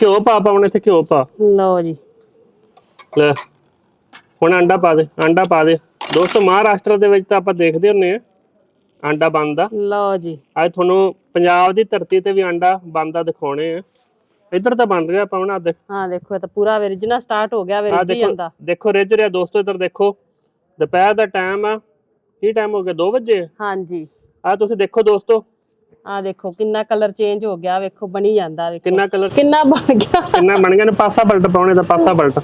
ਘਿਓ ਪਾ ਪਾਉਣੇ ਤੇ ਘਿਓ ਪਾ। ਲਓ ਜੀ। ਲੈ ਹੁਣ ਅੰਡਾ ਪਾ ਦੇ ਅੰਡਾ ਪਾ ਦੇ। ਦੋਸਤੋ ਮਹਾਰਾਸ਼ਟਰ ਦੇ ਵਿੱਚ ਤਾਂ ਆਪਾਂ ਦੇਖਦੇ ਹੁੰਨੇ ਆ ਅੰਡਾ ਬਣਦਾ। ਲਓ ਜੀ। ਅੱਜ ਤੁਹਾਨੂੰ ਪੰਜਾਬ ਦੀ ਧਰਤੀ ਤੇ ਵੀ ਅੰਡਾ ਬਣਦਾ ਦਿਖਾਉਣੇ ਆ। ਇੱਧਰ ਤਾਂ ਬਣ ਰਿਹਾ ਪਾਉਣਾ ਦੇਖ। ਹਾਂ ਦੇਖੋ ਇਹ ਤਾਂ ਪੂਰਾ ਵਿਰਜਣਾ ਸਟਾਰਟ ਹੋ ਗਿਆ ਵਿਰਜ ਜਾਂਦਾ। ਦੇਖੋ ਰਿੱਝ ਰਿਹਾ ਦੋਸਤੋ ਇੱਧਰ ਦੇਖੋ। ਦੁਪਹਿਰ ਦਾ ਟਾਈਮ ਆ। ਕੀ ਟਾਈਮ ਹੋ ਗਿਆ? 2 ਵਜੇ? ਹਾਂਜੀ। ਆ ਤੁਸੀਂ ਦੇਖੋ ਦੋਸਤੋ ਆ ਦੇਖੋ ਕਿੰਨਾ ਕਲਰ ਚੇਂਜ ਹੋ ਗਿਆ ਵੇਖੋ ਬਣੀ ਜਾਂਦਾ ਵੇਖੋ। ਕਿੰਨਾ ਕਲਰ ਕਿੰਨਾ ਬਣ ਗਿਆ। ਕਿੰਨਾ ਬਣ ਗਿਆ ਨੇ ਪਾਸਾ ਪਲਟ ਪਾਉਣੇ ਦਾ ਪਾਸਾ ਪਲਟ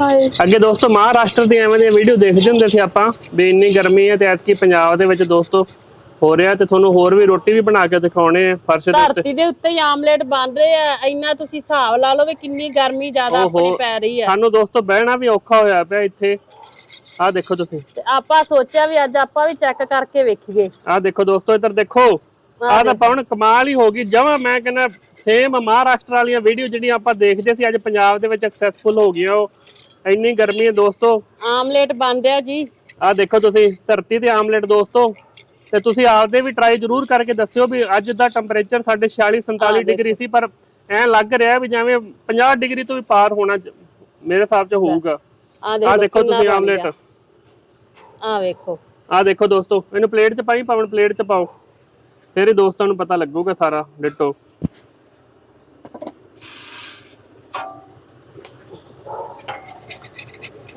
ਹਾਏ। ਅੱਗੇ ਦੋਸਤੋ ਮਹਾਰਾਸ਼ਟਰ ਦੀ ਐਵੇਂ ਦੀਆਂ ਵੀਡੀਓ ਦੇਖਦੇ ਹੁੰਦੇ ਸੀ ਆਪਾਂ ਵੀ ਇੰਨੀ ਗਰਮੀ ਹੈ ਤੇ ਐਤਕੀ ਪੰਜਾਬ ਦੇ ਵਿੱਚ ਦੋਸਤੋ ਹੋ ਰਿਹਾ ਤੇ ਤੁਹਾਨੂੰ ਹੋਰ ਵੀ ਰੋਟੀ ਵੀ ਬਣਾ ਕੇ ਦਿਖਾਉਣੇ ਆ ਫਰਸ਼ ਦੇ ਉੱਤੇ। ਧਰਤੀ ਦੇ ਉੱਤੇ ਹੀ ਆਮਲੇਟ ਬਣ ਰਹੇ ਆ ਇੰਨਾ ਤੁਸੀਂ ਹਿਸਾਬ ਲਾ ਲਓ ਵੀ ਕਿੰਨੀ ਗਰਮੀ ਜ਼ਿਆਦਾ ਆਪਣੀ। ਪੈ ਰਹੀ ਆ। ਸਾਨੂੰ ਦੋਸਤੋ ਬਹਿਣਾ ਵੀ ਔਖਾ ਹੋਇਆ ਪਿਆ ਇੱਥੇ। ਆਹ ਦੇਖੋ ਤੁਸੀਂ। ਤੇ ਆਪਾਂ ਸੋਚਿਆ ਵੀ ਅੱਜ ਆਪਾਂ ਵੀ ਚੈੱਕ ਕਰਕੇ ਵੇਖੀਏ। ਆਹ ਦੇਖੋ ਦੋਸਤੋ ਇੱਧਰ ਦੇਖੋ। ਆਹ ਤਾਂ ਪਾਉਣ ਕਮਾਲ ਹੀ ਹੋ ਗਈ। ਜਮਾ ਮੈਂ ਕਹਿੰਦਾ ਸੇਮ ਮਹਾਰਾਸ਼ਟਰ ਵਾਲੀਆਂ ਵੀਡੀਓ ਜਿਹੜੀਆਂ ਆਪਾਂ ਦੇਖਦੇ ਸੀ ਅੱਜ ਪੰਜਾਬ ਦੇ ਵਿੱਚ ਸਕਸੈਸਫੁਲ ਹੋ ਗਈਆਂ ਉਹ। ਇੰਨੀ ਗਰਮੀ ਹੈ ਦੋਸਤੋ। ਆਮਲੇਟ ਬਣ ਰਿਹਾ ਜੀ। ਆਹ ਦੇਖੋ ਤੁਸੀਂ ਧਰਤੀ ਤੇ ਆਮਲੇਟ ਦੋਸਤੋ। ਤੇ ਤੁਸੀਂ ਆਪਦੇ ਵੀ ਟਰਾਈ ਜ਼ਰੂਰ ਕਰਕੇ ਦੱਸਿਓ ਵੀ ਅੱਜ ਦਾ ਟੈਂਪਰੇਚਰ ਸਾਡੇ 46 47 ਡਿਗਰੀ ਸੀ ਪਰ ਐ ਲੱਗ ਰਿਹਾ ਵੀ ਜਿਵੇਂ 50 ਡਿਗਰੀ ਤੋਂ ਵੀ ਪਾਰ ਹੋਣਾ ਮੇਰੇ ਹਿਸਾਬ 'ਚ ਹੋਊਗਾ। ਆ ਦੇਖੋ ਤੁਸੀਂ ਆਮਲੇਟ। ਆ ਵੇਖੋ। ਆਹ ਦੇਖੋ ਦੋਸਤੋ ਇਹਨੂੰ ਪਲੇਟ 'ਚ ਪਾਈ ਪਾਵਣ ਪਲੇਟ 'ਚ ਪਾਓ। ਫਿਰ ਹੀ ਦੋਸਤਾਂ ਨੂੰ ਪਤਾ ਲੱਗੂਗਾ ਸਾਰਾ ਡਿਟੋ।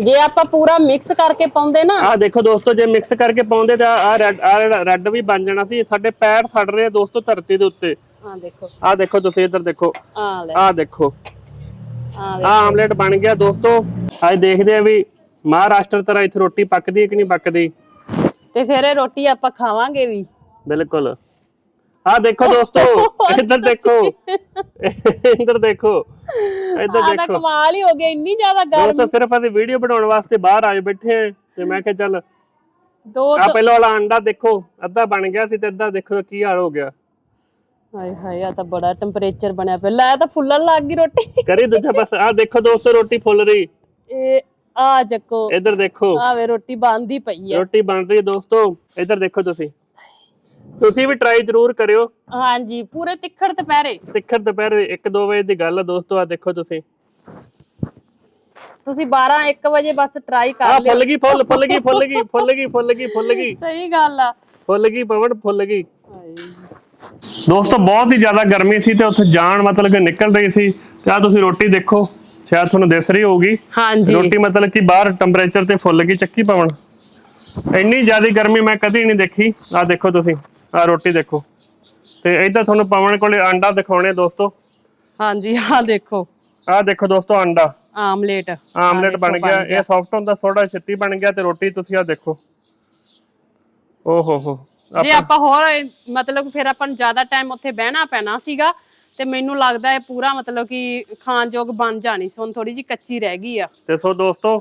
ਜੇ ਆਪਾਂ ਪੂਰਾ ਮਿਕਸ ਕਰਕੇ ਪਾਉਂਦੇ ਨਾ। ਆਹ ਦੇਖੋ ਦੋਸਤੋ ਜੇ ਮਿਕਸ ਕਰਕੇ ਪਾਉਂਦੇ ਤਾਂ ਆਹ ਰੈੱਡ ਆਹ ਰੈੱਡ ਵੀ ਬਣ ਜਾਣਾ ਸੀ ਸਾਡੇ ਪੈਰ ਸੜ ਰਹੇ ਆ ਦੋਸਤੋ ਧਰਤੀ ਦੇ ਉੱਤੇ। ਆ ਦੇਖੋ। ਆਹ ਦੇਖੋ ਤੁਸੀਂ ਇੱਧਰ ਦੇਖੋ। ਆ ਲੈ। ਦੇਖੋ। ਆ ਆਮਲੇਟ ਬਣ ਗਿਆ ਦੋਸਤੋ। ਅੱਜ ਦੇਖਦੇ ਆ ਵੀ ਮਹਾਰਾਸ਼ਟਰ ਤਰ੍ਹਾਂ ਇੱਥੇ ਰੋਟੀ ਪੱਕਦੀ ਹੈ ਕਿ ਨਹੀਂ ਪੱਕਦੀ? ਤੇ ਫਿਰ ਇਹ ਰੋਟੀ ਆਪਾਂ ਖਾਵਾਂਗੇ ਵੀ। ਬਿਲਕੁਲ। ਆਹ ਦੇਖੋ ਦੋਸਤੋ ਇੱਧਰ ਦੇਖੋ। ਇੱਧਰ ਦੇਖੋ ਇੱਧਰ ਆ ਦੇਖੋ। ਕਮਾਲ ਹੀ ਹੋ ਗਿਆ ਇੰਨੀ ਜ਼ਿਆਦਾ ਗਰਮ। ਦੋਸਤੋ ਸਿਰਫ ਅਸੀਂ ਵੀਡੀਓ ਬਣਾਉਣ ਵਾਸਤੇ ਬਾਹਰ ਆਏ ਬੈਠੇ ਆ ਤੇ ਮੈਂ ਕਿਹਾ ਚੱਲ ਦੋ ਆ ਪਹਿਲਾਂ ਵਾਲਾ ਅੰਡਾ ਦੇਖੋ ਅੱਧਾ ਬਣ ਗਿਆ ਸੀ ਤੇ ਅੱਧਾ ਦੇਖੋ ਕੀ ਹਾਲ ਹੋ ਗਿਆ। ਹਾਏ ਹਾਏ ਆ ਤਾਂ ਬੜਾ ਟੈਂਪਰੇਚਰ ਬਣਿਆ ਪਿਆ। ਲੈ ਤਾਂ ਫੁੱਲਣ ਲੱਗ ਗਈ ਰੋਟੀ। ਕਰੀ ਦੂਜਾ ਬਸ ਆਹ ਦੇਖੋ ਦੋਸਤੋ ਰੋਟੀ ਫੁੱਲ ਰਹੀ। ਇਹ ਆ ਚੱਕੋ। ਇੱਧਰ ਦੇਖੋ। ਆ ਵੇ ਰੋਟੀ ਬਣਦੀ ਪਈ ਹੈ। ਰੋਟੀ ਬਣ ਰਹੀ ਹੈ ਦੋਸਤੋ। ਇੱਧਰ ਦੇਖੋ ਤੁਸੀਂ। ਤੁਸੀਂ ਵੀ ਟਰਾਈ ਜ਼ਰੂਰ ਕਰਿਓ। ਹਾਂਜੀ ਪੂਰੇ ਤਿੱਖੜ ਦੁਪਹਿਰੇ। ਤਿੱਖਰ ਦੁਪਹਿਰ 1-2 ਵਜੇ ਦੀ ਗੱਲ ਆ ਦੋਸਤੋ ਆ ਦੇਖੋ ਤੁਸੀਂ। ਤੁਸੀਂ 12 1 ਵਜੇ ਬਸ ਟਰਾਈ ਆ ਕਰ ਲਿਓ। ਫੁੱਲ ਗਈ ਫੁੱਲ ਫੁੱਲ ਗਈ ਫੁੱਲ ਗਈ ਫੁੱਲ ਗਈ ਫੁੱਲ ਗਈ ਫੁੱਲ ਗਈ। ਸਹੀ ਗੱਲ ਆ। ਫੁੱਲ ਗਈ ਪਵਨ ਫੁੱਲ ਗਈ। ਦੋਸਤੋ ਬਹੁਤ ਹੀ ਜ਼ਿਆਦਾ ਗਰਮੀ ਸੀ ਤੇ ਉੱਥੇ ਜਾਣ ਮਤਲਬ ਕਿ ਨਿਕਲ ਰਹੀ ਸੀ। ਤੇ ਆਹ ਤੁਸੀਂ ਰੋਟੀ ਦੇਖੋ ਸ਼ਾਇਦ ਤੁਹਾਨੂੰ ਦਿਸ ਰਹੀ ਹੋਊਗੀ। ਹਾਂਜੀ। ਰੋਟੀ ਮਤਲਬ ਕਿ ਬਾਹਰ ਟੈਂਪਰੇਚਰ ਤੇ ਫੁੱਲ ਗਈ ਚੱਕੀ ਪਵਨ। ਇੰਨੀ ਜ਼ਿਆਦਾ ਗਰਮੀ ਮੈਂ ਕਦੀ ਨਹੀਂ ਦੇਖੀ। ਆਹ ਦੇਖੋ ਤੁਸੀਂ। ਆਹ ਰੋਟੀ ਦੇਖੋ। ਤੇ ਇੱਧਰ ਤੁਹਾਨੂੰ ਪਵਨ ਕੋਲੇ ਆਂਡਾ ਦਿਖਾਉਣੇ ਦੋਸਤੋ। ਹਾਂਜੀ ਆ ਦੇਖੋ। ਆਹ ਦੇਖੋ ਦੋਸਤੋ ਆਂਡਾ ਆਮਲੇਟ। ਆਮਲੇਟ ਬਣ ਗਿਆ। ਇਹ ਸੌਫਟ ਹੁੰਦਾ ਥੋੜਾ ਛੇਤੀ ਬਣ ਗਿਆ ਤੇ ਰੋਟੀ ਤੁਸੀਂ ਆਹ ਦੇਖੋ। ਓ ਹੋ ਹੋ ਜੇ ਆਪਾਂ ਹੋਰ ਇਹ- ਮਤਲਬ ਫਿਰ ਆਪਾਂ ਨੂੰ ਜ਼ਿਆਦਾ ਟਾਈਮ ਉੱਥੇ ਬਹਿਣਾ ਪੈਣਾ ਸੀਗਾ ਤੇ ਮੈਨੂੰ ਲੱਗਦਾ ਇਹ ਪੂਰਾ ਮਤਲਬ ਕਿ ਖਾਣਯੋਗ ਬਣ ਜਾਣੀ ਸੀ। ਹੁਣ ਥੋੜੀ ਜੀ ਕੱਚੀ ਰਹਿ ਗਈ ਆ। ਤੇ ਸੋ ਦੋਸਤੋ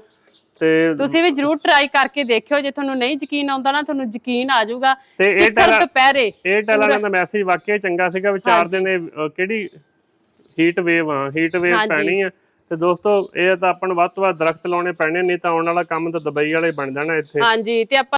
ਤੇ ਤੁਸੀਂ ਵੀ ਜਰੂਰ ਟਰਾਈ ਕਰਕੇ ਦੇਖਿਓ ਜੇ ਤੁਹਾਨੂੰ ਨਹੀਂ ਯਕੀਨ ਆਉਂਦਾ ਨਾ ਤੁਹਾਨੂੰ ਯਕੀਨ ਆ ਜਾਊਗਾ। ਤੇ ਇਹ ਟੈਲਾ- ਦੁਪਹਿਰੇ। ਏਅਰਟੈਲ ਵਾਲਿਆਂ ਦਾ ਮੈਸੇਜ ਵਾਕਿਆ ਚੰਗਾ ਸੀਗਾ ਵੀ ਚਾਰ ਦਿਨ ਇਹ, ਅਹ, ਕਿਹੜੀ ਹੀਟ ਵੇਵ ਆ ਹੀਟ ਵੇਵ। ਪੈਣੀ ਆ। ਤੇ ਦੋਸਤੋ ਇਹ ਤਾਂ ਆਪਾਂ ਨੂੰ ਵੱਧ ਤੋਂ ਵੱਧ ਦਰਖਤ ਲਾਉਣੇ ਪੈਣੇ ਨਹੀਂ ਤਾਂ ਆਉਣ ਵਾਲਾ ਕੰਮ ਤਾਂ ਦੁਬਈ ਵਾਲੇ ਬਣ ਜਾਣਾ ਇੱਥੇ। ਹਾਂਜੀ ਤੇ